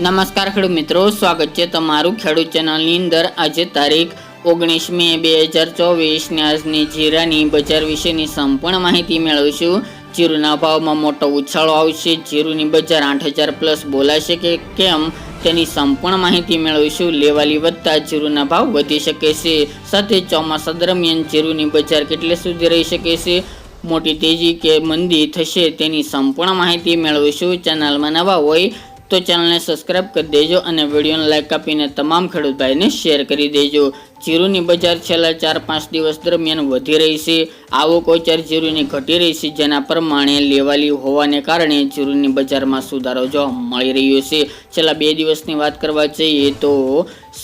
નમસ્કાર ખેડૂત મિત્રો, સ્વાગત છે તમારું ખેડૂત ચેનલની અંદર. આજે તારીખ ઓગણીસ મે બે હજાર ચોવીસની આજની જીરાની બજાર વિશેની સંપૂર્ણ માહિતી મેળવીશું. જીરુના ભાવમાં મોટો ઉછાળો આવશે. જીરુની બજાર આઠ હજાર પ્લસ બોલાશે કે કેમ તેની સંપૂર્ણ માહિતી મેળવીશું. લેવાલી વધતા જીરુના ભાવ વધી શકે છે. સાથે ચોમાસા દરમિયાન જીરુની બજાર કેટલે સુધી રહી શકે છે? મોટી તેજી કે મંદી થશે તેની સંપૂર્ણ માહિતી મેળવીશું. ચેનલમાં નવા હોય તો ચેનલને સબસ્ક્રાઇબ કરી દેજો અને વિડીયોને લાઇક આપીને તમામ ખેડૂત ભાઈને શેર કરી દેજો. જીરુની બજાર છેલ્લા ચાર પાંચ દિવસ દરમિયાન વધી રહી છે. આવક ઓચાર જીરુની ઘટી રહી છે, જેના પ્રમાણે લેવાલી હોવાને કારણે જીરુની બજારમાં સુધારો જોવા મળી રહ્યો છે. છેલ્લા બે દિવસની વાત કરવા જઈએ તો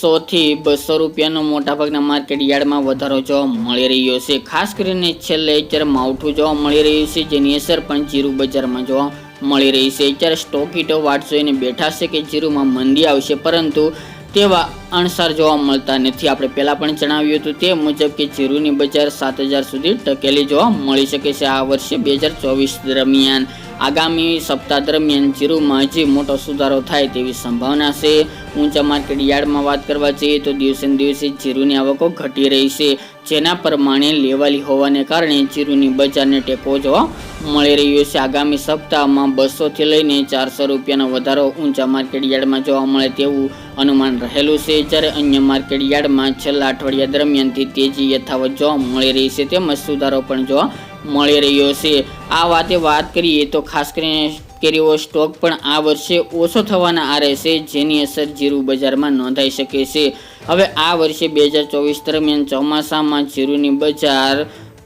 સોથી બસો રૂપિયાનો મોટાભાગના માર્કેટ યાર્ડમાં વધારો જોવા મળી રહ્યો છે. ખાસ કરીને છેલ્લે અત્યારે માવઠું જોવા મળી રહ્યું છે, જેની અસર પણ જીરુ બજારમાં જોવા મળી રહી છે. અત્યારે સ્ટોકીટો વાટ જોઈને બેઠા છે કે જીરુમાં મંદી આવશે, પરંતુ તેવા અણસાર જોવા મળતા નથી. આપણે પહેલાં પણ જણાવ્યું હતું તે મુજબ કે જીરુની બજાર સાત હજાર સુધી ટકેલી જોવા મળી શકે છે આ વર્ષે બે હજાર ચોવીસ દરમિયાન. આગામી સપ્તાહ દરમિયાન જીરુમાં હજી મોટો સુધારો થાય તેવી સંભાવના છે. ઊંચા માર્કેટ યાર્ડમાં વાત કરવા જઈએ તો દિવસે દિવસે જીરુની આવકો ઘટી રહી છે. જેના પ્રમાણે લેવાલી હોવાને કારણે જીરુની બજારને ટેકો જોવા મળી રહ્યો છે. આગામી સપ્તાહમાં બસોથી લઈને ચારસો રૂપિયાનો વધારો ઊંચા માર્કેટ યાર્ડમાં જોવા મળે તેવું અનુમાન રહેલું છે. જ્યારે અન્ય માર્કેટ યાર્ડમાં છેલ્લા અઠવાડિયા દરમિયાનથી તેજી યથાવત જોવા મળી રહી છે. તેમજ સુધારો પણ જોવા મળી રહ્યો છે. આ વાતે વાત કરીએ તો ખાસ કરીને કેરીઓ સ્ટોક પણ આ વર્ષે ઓછો થવાના આરે છે, જેની અસર જીરું બજારમાં નોંધાઈ શકે છે. હવે આ વર્ષે બે હજાર ચોવીસ દરમિયાન ચોમાસામાં જીરુની બજાર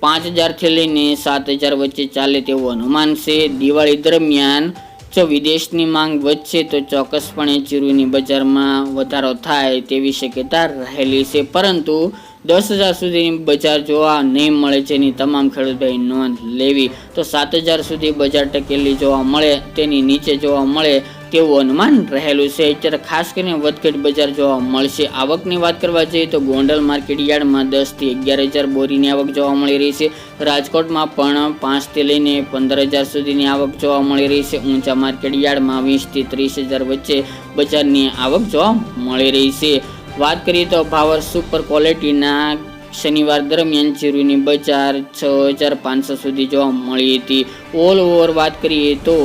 પાંચ હજારથી લઈને સાત હજાર વચ્ચે ચાલે તેવું અનુમાન છે. દિવાળી દરમિયાન જો વિદેશની માંગ વધશે તો ચોક્કસપણે જીરુની બજારમાં વધારો થાય તેવી શક્યતા રહેલી છે. પરંતુ દસ હજાર સુધીની બજાર જોવા નહીં મળે જેની તમામ ખેડૂતભાઈ નોંધ લેવી, તો સાત હજાર સુધી બજાર ટકેલી જોવા મળે, તેની નીચે જોવા મળે તેવું અનુમાન રહેલું છે. અત્યારે ખાસ કરીને વધઘટ બજાર જોવા મળશે. આવકની વાત કરવા જઈએ તો ગોંડલ માર્કેટ યાર્ડમાં દસથી અગિયાર હજાર બોરીની આવક જોવા મળી રહી છે. રાજકોટમાં પણ પાંચથી લઈને પંદર હજાર સુધીની આવક જોવા મળી રહી છે. ઊંચા માર્કેટ યાર્ડમાં વીસથી ત્રીસ હજાર વચ્ચે બજારની આવક જોવા મળી રહી છે. વાત કરીએ તો ભાવર સુપર ક્વોલિટીના શનિવાર દરમિયાન જીરુની બજાર છ હજાર પાંચસો સુધી જોવા મળી હતી. ઓલ ઓવર વાત કરીએ તો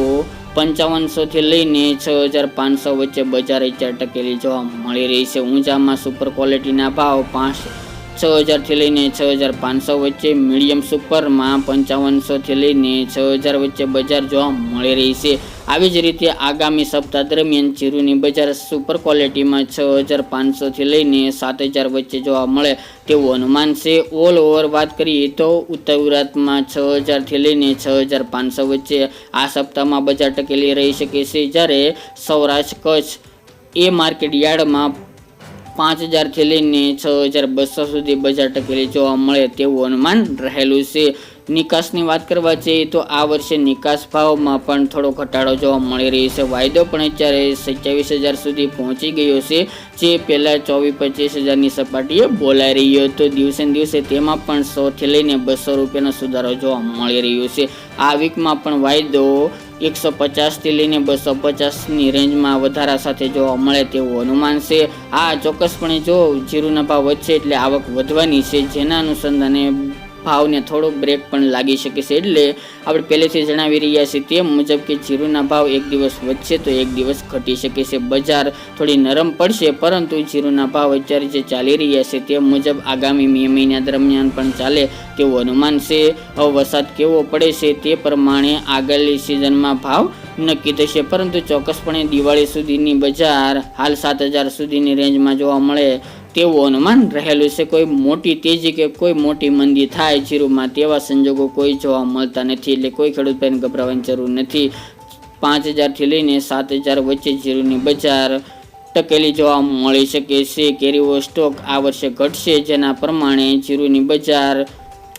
પંચાવનસોથી લઈને છ હજાર પાંચસો વચ્ચે બજાર ટકેલી જોવા મળી રહી છે. ઊંચામાં સુપર ક્વોલિટીના ભાવ પાંચ છ હજારથી લઈને છ હજાર પાંચસો વચ્ચે મીડિયમ સુપરમાં પંચાવનસોથી લઈને છ હજાર વચ્ચે બજાર જોવા મળી રહી છે. આવી જ રીતે આગામી સપ્તાહ દરમિયાન જીરુની બજાર સુપર ક્વોલિટીમાં છ હજાર પાંચસોથી લઈને સાત હજાર વચ્ચે જોવા મળે તેવું અનુમાન છે. ઓલ ઓવર વાત કરીએ તો ઉત્તર ગુજરાતમાં છ હજારથી લઈને છ હજાર પાંચસો વચ્ચે આ સપ્તાહમાં બજાર ટકેલી રહી શકે છે. જ્યારે સૌરાષ્ટ્ર કચ્છ એ માર્કેટ યાર્ડમાં પાંચ હજારથી લઈને છ હજાર બસો સુધી બજાર ટકેલી જોવા મળે તેવું અનુમાન રહેલું છે. નિકાસની વાત કરવા જઈએ તો આ વર્ષે નિકાસ ભાવમાં પણ થોડો ઘટાડો જોવા મળી રહ્યો છે. વાયદો પણ અત્યારે સત્યાવીસ હજાર સુધી પહોંચી ગયો છે, જે પહેલાં ચોવીસ પચીસ હજારની સપાટીએ બોલાઈ રહ્યો હતો. દિવસે દિવસે તેમાં પણ સોથી લઈને બસો રૂપિયાનો સુધારો જોવા મળી રહ્યો છે. આ વીકમાં પણ વાયદો એકસો પચાસથી લઈને બસો પચાસની રેન્જમાં વધારા સાથે જોવા મળે તેવું અનુમાન છે. આ ચોક્કસપણે જો જીરુના ભાવ વધશે એટલે આવક વધવાની છે. જેના અનુસંધાને ભાવને થોડો બ્રેક પણ લાગી શકે છે. એટલે આપણે પહેલેથી જણાવી રહ્યા છીએ તે મુજબ કે જીરુના ભાવ એક દિવસ વધશે તો એક દિવસ ઘટી શકે છે. બજાર થોડી નરમ પડશે, પરંતુ જીરુના ભાવ અત્યારે જે ચાલી રહ્યા છે તે મુજબ આગામી મે મહિના દરમિયાન પણ ચાલે તેવું અનુમાન છે. હવે વરસાદ કેવો પડે છે તે પ્રમાણે આગળની સિઝનમાં ભાવ નક્કી થશે. પરંતુ ચોક્કસપણે દિવાળી સુધીની બજાર હાલ સાત હજાર સુધીની રેન્જમાં જોવા મળે તેવું અનુમાન રહેલું છે. કોઈ મોટી તેજી કે કોઈ મોટી મંદી થાય જીરુમાં તેવા સંજોગો કોઈ જોવા મળતા નથી. એટલે કોઈ ખેડૂત ભાઈને ગભરાવાની જરૂર નથી. પાંચ હજારથી લઈને સાત હજાર વચ્ચે જીરુની બજાર ટકેલી જોવા મળી શકે છે. કેરીઓ સ્ટોક આ વર્ષે ઘટશે. જેના પ્રમાણે જીરુની બજાર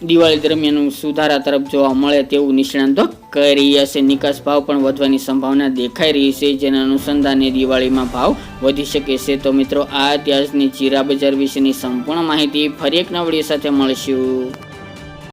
દિવાળી દરમિયાન સુધારા તરફ જોવા મળે તેવું નિષ્ણાંતો કહી રહ્યા છે નિકાસ ભાવ પણ વધવાની સંભાવના દેખાઈ રહી છે. જેના અનુસંધાને દિવાળીમાં ભાવ વધી શકે છે. તો મિત્રો, આ ઇતિહાસની જીરા બજાર વિશેની સંપૂર્ણ માહિતી. ફરી એક નવડી સાથે મળશું.